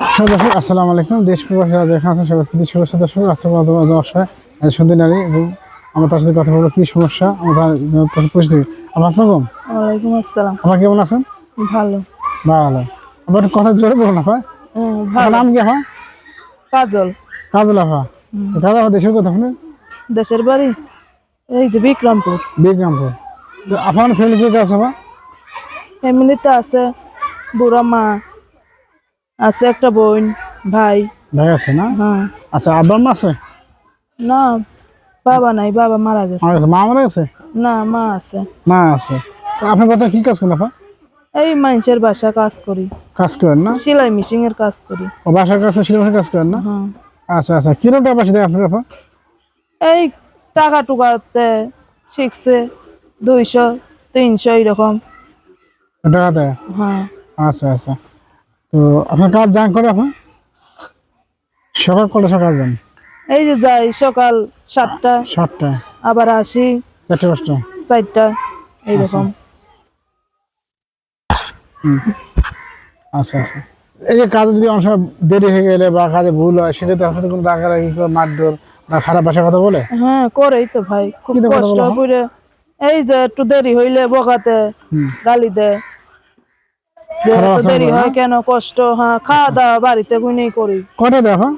দর্শক আসসালামু আলাইকুম। দেশ প্রবাসী দেখা আছে সবাই প্রীতি শুভেচ্ছা দর্শক আজকে আমাদের মাঝে অসহায় সুন্দর নারী এবং আমরা তার সাথে কথা বলব কি সমস্যা? আমরা তার আমার আসসালাম ওয়ালাইকুম আসসালাম। আমার কেমন আছেন? ভালো। ভালো। আবার কথা জোরে বলুন আপা ভালো। নাম কি আপা কাজল। কাজল আপা কাজল আপা দেশের কথা আপনি দেশের বাড়ি? এই যে বিক্রমপুর। বিক্রমপুর। আপনার ফ্যামিলি কে কে আছে আপা ফ্যামিলিতে আছে বুড়া মা আছে একটা বোন ভাই। ভাই আছে না? হ্যাঁ। আচ্ছা আব্বা মা আছে? না বাবা নাই বাবা মারা গেছে। মা মারা গেছে? না মা আছে। মা আছে। তো আপনার কথা কি কাজ করেন আপা? এই মানুষের বাসা কাজ করি। কাজ করেন না? সেলাই মেশিন এর কাজ করি। ও বাসার কাছে সিলেবাসের কাজ করেন না? হ্যাঁ। আচ্ছা আচ্ছা। কীরকম টাকা পাশে দেয় আপনার আপা? এই টাকা টুকাতে শিখছে দুইশো তিনশো এরকম টাকা দেয় হ্যাঁ। আচ্ছা আচ্ছা। তো আপনার কাজ যান করে আপনার সকাল কটা সকাল যান? এই যে যাই সকাল সাতটা। সাতটা। আবার আসি। চারটে পাঁচটা। চারটা এইরকম আচ্ছা। আচ্ছা এই যে কাজে যদি অনেক সময় দেরি হয়ে গেলে বা কাজে ভুল হয় সেক্ষেত্রে আপনাদের কোনো রাগারাগি করে মারধর বা খারাপ ভাষা কথা বলে? হ্যাঁ করেই তো ভাই। খুব কষ্ট করে। এই যে একটু দেরি হইলে বকাতে। গালি দেয় যে খারাপ এত আচরণ দেরি হয় কেন? কষ্ট হ্যাঁ খাওয়া দাওয়া বাড়িতে বুনেই করি। কটা দেখো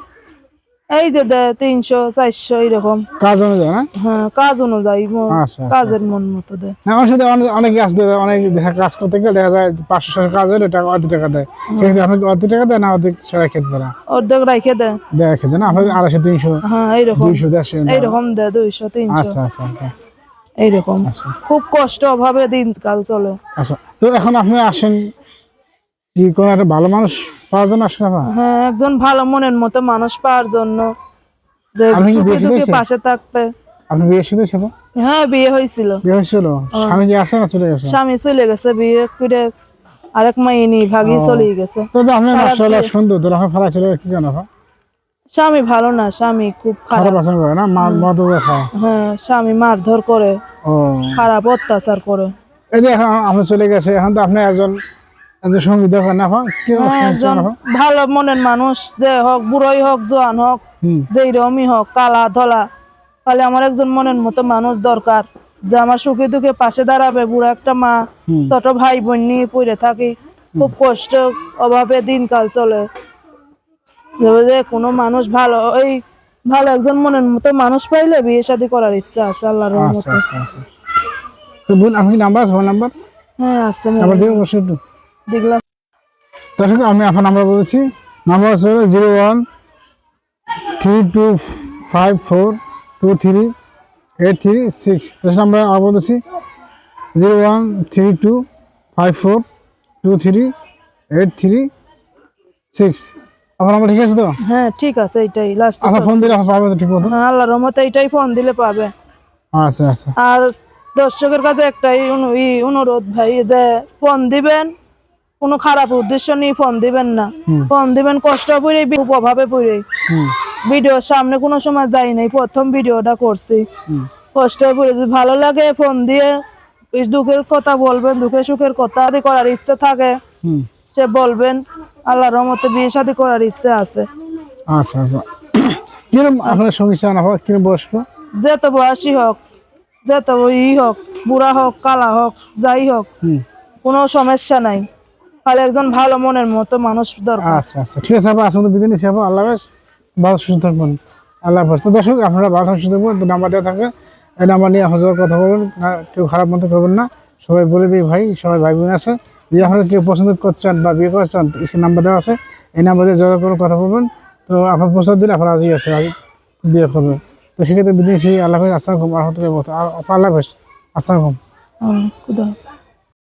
এই যে তিনশো চারশো এরকম কাজ অনুযায়ী হ্যাঁ? কাজ অনুযায়ী আচ্ছা, আচ্ছা, কাজের মন মতো দেয়। হ্যাঁ আমার সাথে অনেক আসতে অনেক দেখা কাজ করতে গেলে দেখা যায় পাঁচশো ছশো কাজ হলে টাকা অর্ধেক টাকা দেয়। সেক্ষেত্রে আপনাকে অর্ধেক টাকা দেয় না অর্ধেক ছাড়া খেতে অর্ধেক রাইখে দেয়। দেয় খেতে না? আড়াইশো তিনশো হ্যাঁ এইরকম। দুইশো দেড়শো এইরকম দেয় দুইশো তিনশো। আচ্ছা আচ্ছা আচ্ছা। এইরকম। আচ্ছা। খুব কষ্ট অভাবে দিনকাল চলে। আচ্ছা। তো এখন আপনি আসেন কি কোন একটা ভালো মানুষ পাওয়ার জন্য আপনার? হ্যাঁ একজন ভালো মনের মতো মানুষ পাওয়ার জন্য। যে সুখে দুঃখে পাশে থাকবে আপনি বিয়ে শুধু ছিল হ্যাঁ বিয়ে হয়েছিল। বিয়ে হয়েছিল? স্বামী কি আসে না চলে গেছে? স্বামী চলে গেছে বিয়ে করে আরেক মাইনি ভাগি চলে গেছে। তো তো আপনি খারাপ সুন্দর তো আপনি ফেলা চলে কি কেন স্বামী ভালো না স্বামী খুব খারাপ। আচরণ করে না? খায় হ্যাঁ স্বামী মারধর করে ও। খারাপ অত্যাচার করে। এই আপনি চলে গেছে এখন তো আপনি একজন সঙ্গী না হ্যাঁ? ভালো মনের মানুষ যে হোক বুড়োই হোক জোয়ান হোক যেই রমই হোক কালা ধলা তাহলে আমার একজন মনের মতো মানুষ দরকার যে আমার সুখে দুঃখে পাশে দাঁড়াবে বুড়ো একটা মা। ছোট ভাই বোন নিয়ে পড়ে থাকি খুব কষ্ট অভাবে দিনকাল চলে। যে- যে কোনো মানুষ ভালো ওই ভালো একজন মনের মতো মানুষ পাইলে বিয়ে শাদী করার ইচ্ছা আছে আল্লাহর আচ্ছা রহমতে। আচ্ছা আচ্ছা। বোন আপনি নাম্বার ফোন নাম্বার? হ্যাঁ আছে নাম্বার বসে একটু। দেখলাম। দর্শক আমি আপনার নাম্বার বলেছি। নাম্বার হচ্ছে zero one three two five four two three eight three six. Number আবার বলেছি zero one three two five four two three eight three six. আপনার নাম্বার ঠিক আছে তো? হ্যাঁ ঠিক আছে এইটাই লাস্ট আচ্ছা ফোন দিলে পাবেন তো ঠিক মতো। হ্যাঁ আল্লাহর রহমতে এইটাই ফোন দিলে পাবে। আচ্ছা আচ্ছা। আর দর্শকের কাছে একটাই অনুরোধ ভাই যে ফোন দিবেন কোনো খারাপ উদ্দেশ্য নিয়ে ফোন দিবেন না। ফোন দিবেন কষ্ট পড়ে অভাবে পড়ে। ভিডিওর সামনে কোনো সময় যাই নাই প্রথম ভিডিওটা করছি। কষ্ট পড়ে যদি ভালো লাগে ফোন দিয়ে দুঃখের কথা বলবেন দুঃখের সুখের কথা আদি করার ইচ্ছা থাকে সে বলবেন আল্লাহর রহমতে বিয়ে শাদী করার ইচ্ছা আছে। আচ্ছা আচ্ছা। কিরম আপনার সঙ্গী চান আপনার কিরম বয়স্ক? যত বয়সী হোক যত ই হোক বুড়া হোক কালা হোক যাই হোক কোনো সমস্যা নাই। খালি একজন ভালো মনের মতো মানুষ দরকার। আচ্ছা আচ্ছা ঠিক আছে আপা আসলে বিদায় নিচ্ছি আপা আল্লাহ হাফেজ। ভালো সুস্থ থাকবেন। আল্লাহ হাফেজ। তো দর্শক আপনারা ভালো সুস্থ থাকবেন তো নাম্বার দেওয়া থাকবে এই নাম্বার নিয়ে আপনার কথা বলবেন আর কেউ খারাপ মতো করবেন না। সবাই বলে দিই ভাই সবাই ভাই বোন আছে। যদি আপনারা কেউ পছন্দ করছেন বা বিয়ে করছেন স্ক্রিন নাম্বার দেওয়া আছে। এই নাম্বার দিয়ে যোগাযোগ করে কথা বলবেন। তো আপনার প্রস্তাব দিলে আপনারা রাজি আছে আজ বিয়ে করবেন। তো সেক্ষেত্রে বিদেশি আল্লাহ হাফেজ। আসসালাম রহমতুল্লাহ আল্লাহ হাফেজ। আসসালাম খুদা।